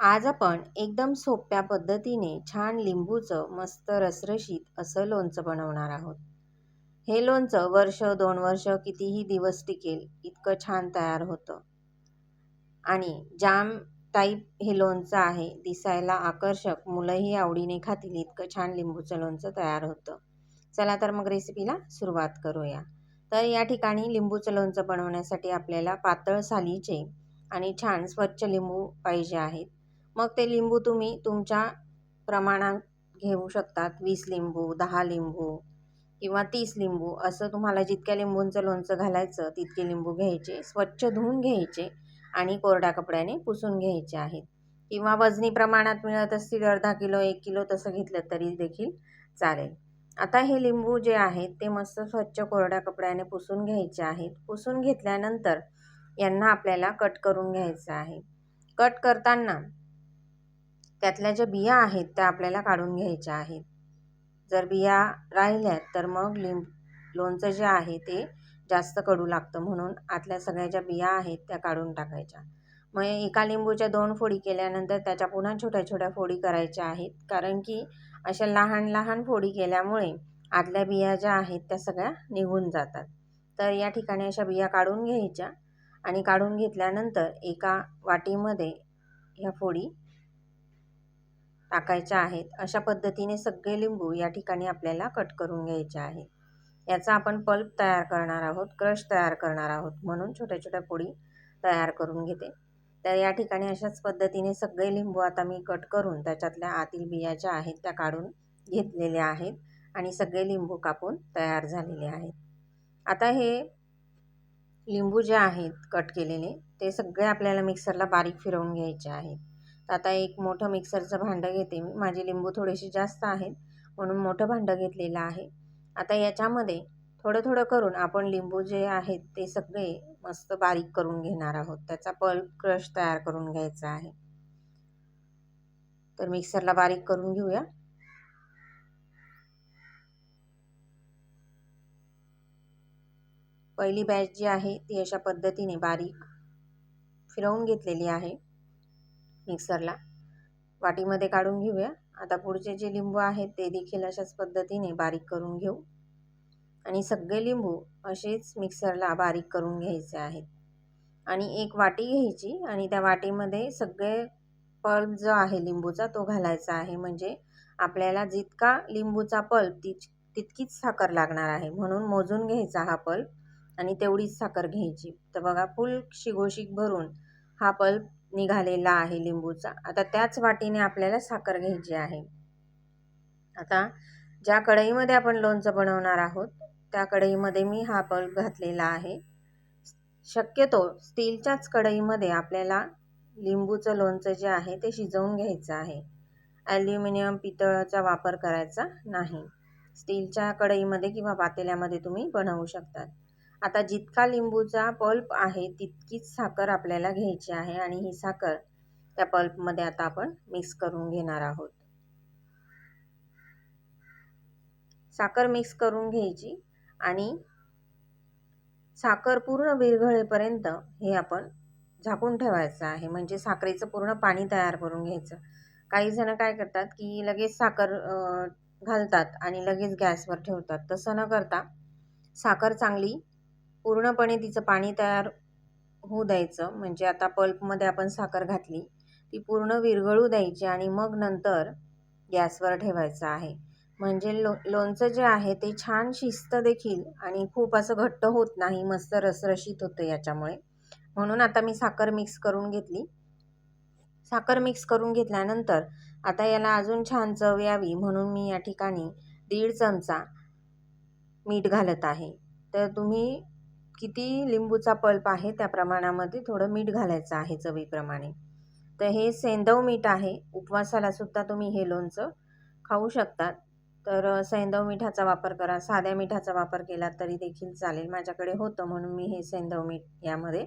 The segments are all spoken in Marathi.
आज आपण एकदम सोप्या पद्धतीने छान लिंबूचं मस्त रसरशीत असं लोणचं बनवणार आहोत. हे लोणचं वर्ष दोन वर्ष कितीही दिवस टिकेल इतकं छान तयार होतं. आणि जाम टाईप हे लोणचं आहे दिसायला आकर्षक मुलंही आवडीने खातील इतकं छान लिंबूचं लोणचं तयार होतं. चला तर मग रेसिपीला सुरुवात करूया. तर या ठिकाणी लिंबूचं लोणचं बनवण्यासाठी आपल्याला पातळ सालीचे आणि छान स्वच्छ लिंबू पाहिजे आहेत. मग ते लिंबू तुम्ही तुमच्या प्रमाणात घेऊ शकतात. वीस लिंबू दहा लिंबू किंवा तीस लिंबू असं तुम्हाला जितक्या लिंबूंचं लोणचं घालायचं तितके लिंबू घ्यायचे स्वच्छ धुवून घ्यायचे आणि कोरड्या कपड्याने पुसून घ्यायचे आहेत. किंवा वजनी प्रमाणात मिळत असतील अर्धा किलो एक किलो तसं घेतलं तरी देखील चालेल. आता हे लिंबू जे आहेत ते मस्त स्वच्छ कोरड्या कपड्याने पुसून घ्यायचे आहेत. पुसून घेतल्यानंतर यांना आपल्याला कट करून घ्यायचं आहे. कट करताना त्यातल्या ज्या बिया आहेत त्या आपल्याला काढून घ्यायच्या आहेत. जर बिया राहिल्यात तर मग लिंब लोणचं जे आहे ते जास्त कडू लागतं म्हणून आतल्या सगळ्या ज्या बिया आहेत त्या काढून टाकायच्या. मग एका लिंबूच्या दोन फोडी केल्यानंतर त्याच्या पुन्हा छोट्या छोट्या फोडी करायच्या आहेत. कारण की अशा लहान लहान फोडी केल्यामुळे आतल्या बिया ज्या आहेत त्या सगळ्या निघून जातात. तर या ठिकाणी अशा बिया काढून घ्यायच्या आणि काढून घेतल्यानंतर एका वाटीमध्ये ह्या फोडी टाकायच्या आहेत अशा पद्धतीने सगळे लिंबू या ठिकाणी आपल्याला कट करून घ्यायचे आहेत. याचा आपण पल्प तयार करणार आहोत क्रश तयार करणार आहोत म्हणून छोट्या छोट्या पोळी तयार करून घेते. तर या ठिकाणी अशाच पद्धतीने सगळे लिंबू आता मी कट करून त्याच्यातल्या आतील बिया ज्या आहेत त्या काढून घेतलेल्या आहेत आणि सगळे लिंबू कापून तयार झालेले आहेत. आता हे लिंबू जे आहेत कट केलेले ते सगळे आपल्याला मिक्सरला बारीक फिरवून घ्यायचे आहेत. आता एक मोठं मिक्सरचं भांडं घेते मी. माझे लिंबू थोडेसे जास्त आहेत म्हणून मोठं भांडं घेतलेलं आहे. आता याच्यामध्ये थोडं थोडं करून आपण लिंबू जे आहेत ते सगळे मस्त बारीक करून घेणार आहोत. त्याचा पल्प क्रश तयार करून घ्यायचा आहे. तर मिक्सरला बारीक करून घेऊया. पहिली बॅच जी आहे ती अशा पद्धतीने बारीक फिरवून घेतलेली आहे. मिक्सरला. वाटीमध्ये काढून घेऊया. आता पुढचे जे लिंबू आहेत ते देखील अशाच पद्धतीने बारीक करून घेऊ. आणि सगळे लिंबू असेच मिक्सरला बारीक करून घ्यायचे आहेत. आणि एक वाटी घ्यायची आणि त्या वाटीमध्ये सगळे पल्प जो आहे लिंबूचा तो घालायचा आहे. म्हणजे आपल्याला जितका लिंबूचा पल्प तिच तितकीच साखर लागणार आहे. म्हणून मोजून घ्यायचा हा पल्प आणि तेवढीच साखर घ्यायची. तर बघा फुल शिगोशिक भरून हा पल्प निघालेला आहे लिंबूचा. आता त्याच वाटीने आपल्याला साखर घ्यायची आहे. आता ज्या कढईमध्ये आपण लोणचं बनवणार आहोत त्या कढईमध्ये मी हा पल्प घातलेला आहे. शक्यतो स्टीलच्याच कढईमध्ये आपल्याला लिंबूचं लोणचं जे आहे ते शिजवून घ्यायचं आहे. ॲल्युमिनियम पितळाचा वापर करायचा नाही. स्टीलच्या कढईमध्ये किंवा पातेल्यामध्ये तुम्ही बनवू शकतात. आता जितका लिंबूचा पल्प आहे तितकीच साखर आपल्याला घ्यायची आहे आणि ही साखर त्या पल्पमध्ये आता आपण मिक्स करून घेणार आहोत. साखर मिक्स करून घ्यायची आणि साखर पूर्ण विरघळेपर्यंत हे आपण झाकून ठेवायचं आहे. म्हणजे साखरेचं पूर्ण पाणी तयार करून घ्यायचं. काही जण काय करतात की लगेच साखर घालतात आणि लगेच गॅसवर ठेवतात. तसं न करता साखर चांगली पूर्णपणे तिचं पाणी तयार होऊ द्यायचं. म्हणजे आता पल्पमध्ये आपण साखर घातली ती पूर्ण विरघळू द्यायची आणि मग नंतर गॅसवर ठेवायचं आहे. म्हणजे लो लोणचं जे आहे ते छान शिस्त देखील आणि खूप असं घट्ट होत नाही मस्त रसरशीत होतं याच्यामुळे. म्हणून आता मी साखर मिक्स करून घेतली. साखर मिक्स करून घेतल्यानंतर आता याला अजून छान चव यावी म्हणून मी या ठिकाणी दीड चमचा मीठ घालत आहे. तर तुम्ही किती लिंबूचा पल्प आहे त्या प्रमाणामध्ये थोडं मीठ घालायचं आहे चवीप्रमाणे. तर हे सेंदव मीठ आहे. उपवासाला सुद्धा तुम्ही हे लोणचं खाऊ शकतात. तर सेंदव मिठाचा वापर करा. साध्या मिठाचा वापर केला तरी देखील चालेल. माझ्याकडे होतं म्हणून मी हे सेंदव मीठ यामध्ये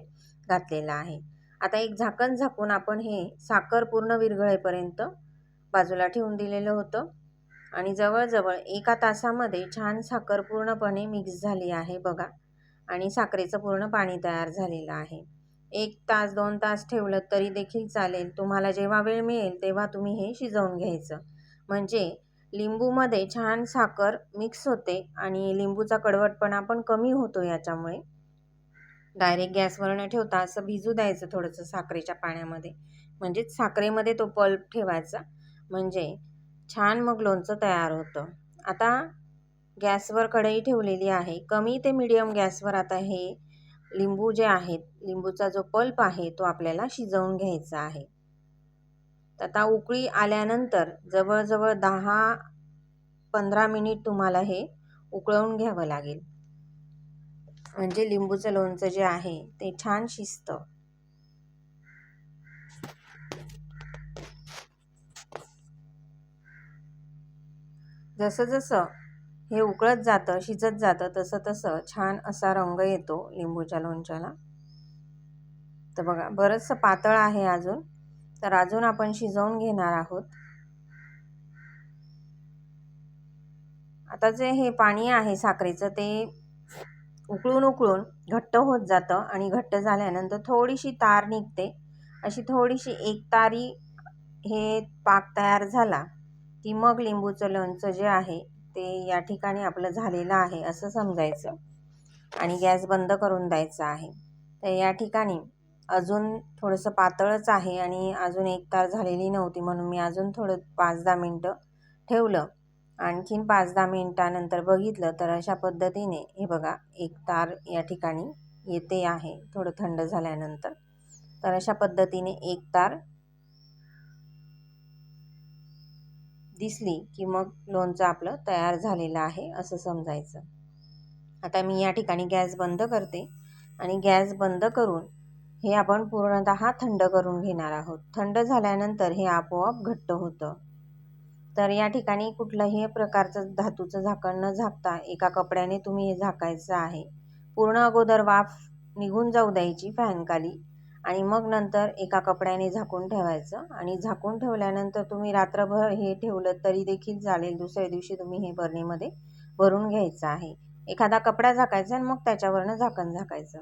घातलेलं आहे. आता एक झाकण झाकून आपण हे साखर पूर्ण विरघळेपर्यंत बाजूला ठेवून दिलेलं होतं. आणि जवळजवळ एका तासामध्ये छान साखर पूर्णपणे मिक्स झाली आहे बघा. आणि साखरेचं पूर्ण पाणी तयार झालेलं आहे. एक तास दोन तास ठेवलं तरी देखील चालेल. तुम्हाला जेव्हा वेळ मिळेल तेव्हा तुम्ही हे शिजवून घ्यायचं. म्हणजे लिंबूमध्ये छान साखर मिक्स होते आणि लिंबूचा कडवटपणा पण कमी होतो याच्यामुळे. डायरेक्ट गॅसवर न ठेवता असं भिजू द्यायचं थोडंसं साखरेच्या पाण्यामध्ये. म्हणजेच साखरेमध्ये तो पल्प ठेवायचा. म्हणजे छान मग लोणचं तयार होतं. आता गॅसवर कढई ठेवलेली आहे. कमी ते मिडियम गॅसवर आता हे लिंबू जे आहेत लिंबूचा जो पल्प आहे तो आपल्याला शिजवून घ्यायचा आहे. आता उकळी आल्यानंतर जवळजवळ दहा पंधरा मिनिट तुम्हाला हे उकळवून घ्यावं लागेल. म्हणजे लिंबूचं लोणचं जे आहे ते छान शिजतं. जसं जसं हे उकळत जातं शिजत जातं तसं तसं छान असा रंग येतो लिंबूच्या लोणच्याला. तर बघा बरंचसं पातळ आहे अजून. तर अजून आपण शिजवून घेणार आहोत. आता जे हे पाणी आहे साखरेचं ते उकळून उकळून घट्ट होत जातं आणि घट्ट झाल्यानंतर थोडीशी तार निघते. अशी थोडीशी एक तारी हे पाक तयार झाला की मग लिंबूचं लोणचं जे आहे ते या ठिकाणी आपलं झालेलं आहे असं समजायचं. आणि गॅस बंद करून द्यायचा आहे. तर या ठिकाणी अजून थोडंसं पातळच आहे आणि अजून एक तार झालेली नव्हती म्हणून मी अजून थोडं पाच दहा मिनटं ठेवलं. आणखीन पाच दहा मिनटानंतर बघितलं तर अशा पद्धतीने हे बघा एक तार या ठिकाणी येते आहे थोडं थंड झाल्यानंतर. तर अशा पद्धतीने एक तार दिसली की मग लोणचं आपलं तयार झालेलं आहे असं समजायचं. आता मी या ठिकाणी गॅस बंद करते आणि गॅस बंद करून हे आपण पूर्णतः थंड करून घेणार आहोत. थंड झाल्यानंतर हे आपोआप घट्ट होतं. तर या ठिकाणी कुठलंही प्रकारचं धातूचं झाकण न झाकता एका कपड्याने तुम्ही हे झाकायचं आहे. पूर्ण अगोदर वाफ निघून जाऊ द्यायची फॅनखाली. आणि मग नंतर एका कपड्याने झाकून ठेवायचं. आणि झाकून ठेवल्यानंतर तुम्ही रात्रभर हे ठेवलं तरी देखील चालेल दुसऱ्या दिवशी तुम्ही हे बरणीमध्ये भरून घ्यायचं आहे. एखादा कपडा झाकायचा आणि मग त्याच्यावरनं झाकण झाकायचं.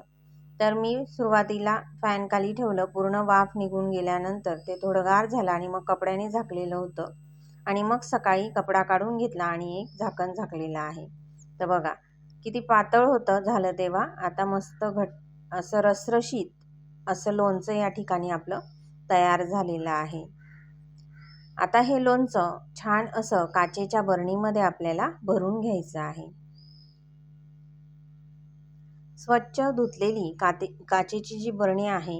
तर मी सुरुवातीला फॅनखाली ठेवलं पूर्ण वाफ निघून गेल्यानंतर ते थोडं गार झालं आणि मग कपड्याने झाकलेलं होतं. आणि मग सकाळी कपडा काढून घेतला आणि एक झाकण झाकलेलं आहे. तर बघा किती पातळ होतं झालं तेव्हा. आता मस्त घट असं रसरशीत असं लोणचं या ठिकाणी आपलं तयार झालेलं आहे. आता हे लोणचं छान असं काचेच्या बरणीमध्ये आपल्याला भरून घ्यायचं आहे. स्वच्छ धुतलेली काते काचेची जी बरणी आहे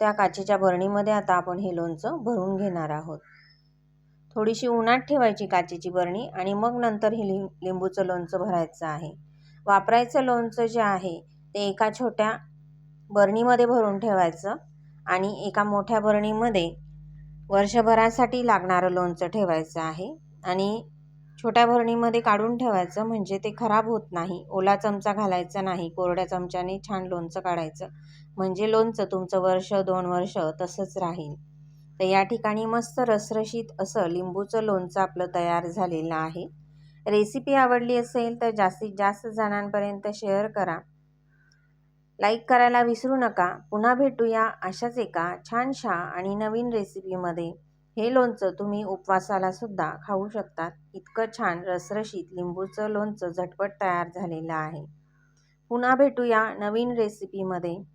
त्या काचेच्या बरणीमध्ये आता आपण हे लोणचं भरून घेणार आहोत. थोडीशी उन्हात ठेवायची काचेची बरणी आणि मग नंतर हे लिंबूचं लोणचं भरायचं आहे. वापरायचं लोणचं जे आहे ते एका छोट्या बरणीमध्ये भरून ठेवायचं आणि एका मोठ्या बरणीमध्ये वर्षभरासाठी लागणारं लोणचं ठेवायचं आहे. आणि छोट्या भरणीमध्ये काढून ठेवायचं म्हणजे ते खराब होत नाही. ओला चमचा घालायचा नाही. कोरड्या चमच्याने छान लोणचं काढायचं. म्हणजे लोणचं तुमचं वर्ष दोन वर्ष तसंच राहील. तर या ठिकाणी मस्त रसरशीत असं लिंबूचं लोणचं आपलं तयार झालेलं आहे. रेसिपी आवडली असेल तर जास्तीत जास्त जणांपर्यंत शेअर करा. लाईक करायला विसरू नका. पुन्हा भेटूया अशाच एका छानशा आणि नवीन रेसिपीमध्ये. हे लोणचं तुम्ही उपवासाला सुद्धा खाऊ शकतात. इतकं छान रसरशीत लिंबूचं लोणचं झटपट तयार झालेलं आहे. पुन्हा भेटूया नवीन रेसिपीमध्ये.